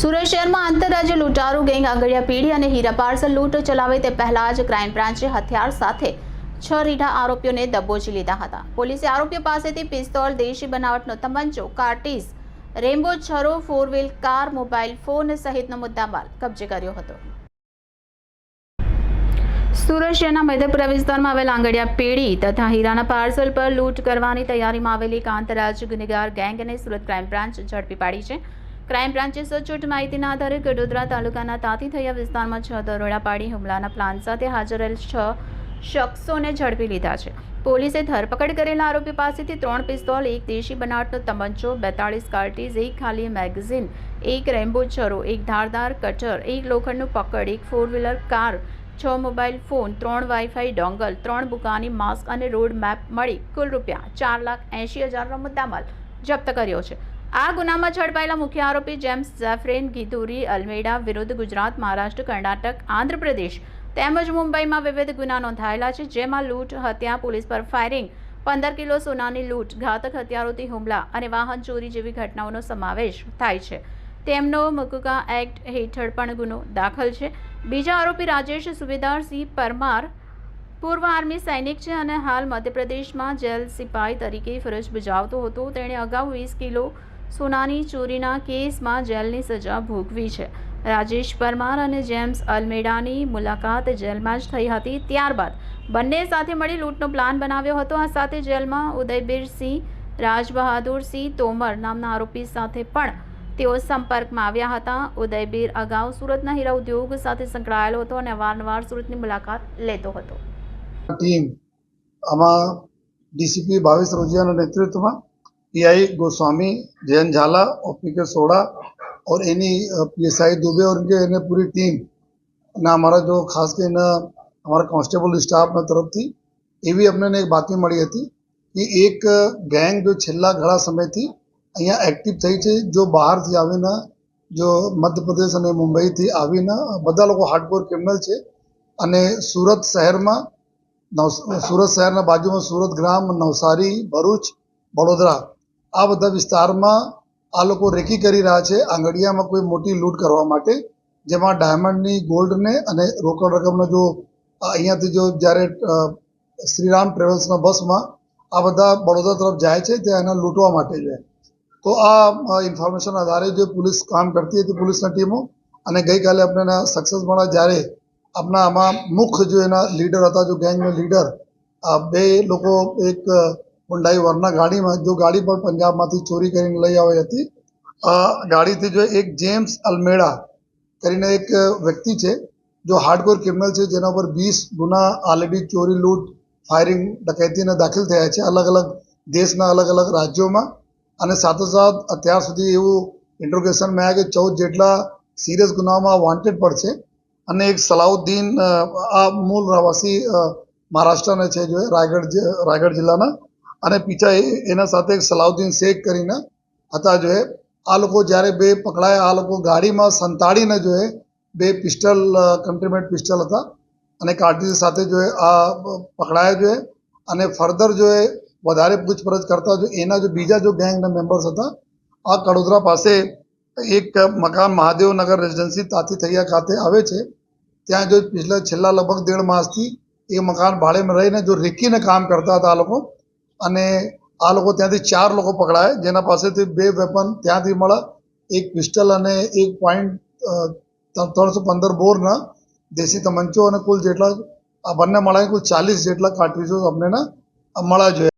સુરત શહેરમાં આંતરરાજ્ય લૂંટારૂ, ગેંગ આગળિયા પેઢી અને હીરા પાર્સલ લૂંટ ચલાવે તે પહેલા જ ક્રાઇમ બ્રાન્ચે હથિયાર સાથે છ રીઢા આરોપીઓને દબોચી લીધા હતા. પોલીસે આરોપીઓ પાસેથી પિસ્તોલ, દેશી બનાવટનો તમંચો કાર્ટીસ Rambo, છરો four wheel car mobile phone સહિતનો મુદ્દામાલ કબજે કર્યો હતો. સુરત શહેરના મધ્યપુરા વિસ્તારમાં આવેલ આંગડિયા પેઢી તથા હીરાના પાર્સલ પર લૂંટ કરવાની તૈયારીમાં આવેલી એક આંતરરાજ્ય ગુનેગાર ગેંગ અને સુરત ક્રાઇમ બ્રાન્ચ ઝડપી પાડી છે. ક્રાઇમ બ્રાન્ચે સચોટ માહિતીના આધારે ગડોદરા તાલુકાના તાતીથૈયા વિસ્તારમાં છ દરોડા પાડી હુમલાના પ્લાન સાથે હાજર રહેલ છ શખ્સોને ઝડપી લીધા છે. પોલીસે ધરપકડ કરેલા આરોપી પાસેથી ત્રણ પિસ્તોલ, એક દેશી બનાવટનો તમંચો, બેતાળીસ કાર્ટીઝ, એક ખાલી મેગઝીન, એક રેમ્બો છરો એક ધારદાર કટર, એક લોખંડનું પકડ, એક ફોર વ્હીલર કાર, છ મોબાઈલ ફોન, ત્રણ વાઈફાઈ ડોંગલ, ત્રણ બુકાની માસ્ક અને રોડ મેપ મળી કુલ રૂપિયા ચાર લાખ એંશી હજારનો મુદ્દામાલ જપ્ત કર્યો છે. આ ગુનામાં ઝડપાયેલા મુખ્ય આરોપી જેમ્સ ઝેફરેન, ગીધુરી અલમેડા વિરુદ્ધ ગુજરાત, મહારાષ્ટ્ર, કર્ણાટક, આંધ્રપ્રદેશ તેમજ મુંબઈમાં વિવિધ ગુના નોંધાયેલા છે, જેમાં લૂંટ, હત્યા, પોલીસ પર ફાયરિંગ, પંદર કિલો સોનાની લૂંટ, ઘાતક હથિયારોથી હુમલા અને વાહન ચોરી જેવી ઘટનાઓનો સમાવેશ થાય છે. તેમનો મકુકા એક્ટ હેઠળ પણ ગુનો દાખલ છે. બીજા આરોપી રાજેશ સુબેદારસિંહ પરમાર પૂર્વ આર્મી સૈનિક છે અને હાલ મધ્યપ્રદેશમાં જેલ સિપાઈ તરીકે ફરજ બજાવતો હતો. તેણે અગાઉ વીસ કિલો સોનાની ચોરીના કેસમાં જેલની સજા ભોગવી છે. રાજેશ પરમાર અને જેમ્સ અલમેડાની મુલાકાત જેલમાં જ થઈ હતી. ત્યારબાદ બંને સાથે મળી લૂંટનો પ્લાન બનાવ્યો હતો. આ સાથે જેલમાં ઉદયબીરસિંહ રાજબહાદુરસિંહ તોમર નામના આરોપી સાથે પણ તેઓ સંપર્કમાં આવ્યા હતા. ઉદયબીર અગાઉ સુરતના હીરા ઉદ્યોગ સાથે સંકળાયેલો હતો અને વારંવાર સુરતની મુલાકાત લેતો હતો. ટીમ આમાં ડીસીપી ભાવેશ રોજિયાના નેતૃત્વમાં पीआई गोस्वामी जयंत झाला और पी के सोड़ा और एनी पीएसआई दुबे और इनके इन्हें पूरी टीम ના અમારા જો ખાસ કરીને અમારા કોન્સ્ટેબલ સ્ટાફના તરફથી એવી અમને એક બાતમી મળી હતી કે એક ગેંગ જો છેલ્લા ઘણા સમયથી અહીંયા એક્ટિવ થઈ છે જો બહારથી આવીને જો મધ્યપ્રદેશ અને મુંબઈથી આવીને બધા લોકો હાર્ડકોર ક્રિમિનલ છે અને સુરત શહેરમાં નવ સુરત શહેરના બાજુમાં સુરત ગ્રામ નવસારી ભરૂચ વડોદરા આ બધા વિસ્તારમાં આ લોકો રેકી કરી રહ્યા છે આંગડિયામાં કોઈ મોટી લૂંટ કરવા માટે, જેમાં ડાયમંડની, ગોલ્ડને અને રોકડ રકમનો જો અહીંયાથી જો જ્યારે શ્રીરામ ટ્રેવલ્સના બસમાં આ બધા બડોદરા તરફ જાય છે, ત્યાં એને લૂંટવા માટે છે. તો આ ઇન્ફોર્મેશન આધારે જે પોલીસ કામ કરતી હતી પોલીસની ટીમો, અને ગઈકાલે આપણે સક્સેસ મળ્યા જ્યારે આપણા આમાં મુખ્ય જો એના લીડર હતા, જો ગેંગના લીડર બે લોકો એક હુંડાઈ વરના ગાડીમાં, જો ગાડી પણ પંજાબમાંથી ચોરી કરીને લઈ આવી હતી ગાડીથી જો એક જેમ્સ અલમેડા કરીને એક વ્યક્તિ છે, જો હાર્ડકોર ક્રિમિનલ છે, જેના પર વીસ ગુના ઓલરેડી ચોરી, લૂંટ, ફાયરિંગ ડકૈતીના દાખલ થયા છે, અલગ અલગ દેશના અલગ અલગ રાજ્યોમાં. અને સાથોસાથ અત્યાર સુધી એવું ઇન્ટ્રોગેશનમાં આવ્યા કે ચૌદ જેટલા સિરિયસ ગુનામાં વોન્ટેડ પણ છે. અને એક સલાઉદ્દીન આ મૂળ રહેવાસી મહારાષ્ટ્રના છે, જો રાયગઢ રાયગઢ જિલ્લાના. અને પીછા એના સાથે સલાઉદ્દીન શેખ કરીને હતા જો આ લોકો જ્યારે બે પકડાયા, આ લોકો ગાડીમાં સંતાડીને જો બે પિસ્ટલ કન્ટ્રીમેન્ટ પિસ્ટલ હતા અને કાર્ટીજ સાથે જો આ પકડાયા જો અને ફર્ધર જો વધારે પૂછપરછ કરતા જો એના જો બીજા જો ગેંગના મેમ્બર્સ હતા, આ કડોદરા પાસે એક મકાન મહાદેવનગર રેસિડેન્સી તાતી થૈયા ખાતે આવે છે. ત્યાં જો પિછલા, છેલ્લા લગભગ દેઢ માસથી એ મકાન ભાડેમાં રહીને જો રેકીને કામ કરતા હતા આ લોકો અને આ લોકો ત્યાંથી ચાર લોકો પકડાયા. જેના પાસેથી બે વેપન ત્યાંથી મળ્યા એક પિસ્ટલ અને એક પોઈન્ટ ત્રણસો પંદર બોરના દેશી તમંચો અને કુલ જેટલા આ બંને મળ્યા કુલ ચાલીસ જેટલા કાર્ટ્રીજો અમને મળ્યા જોઈએ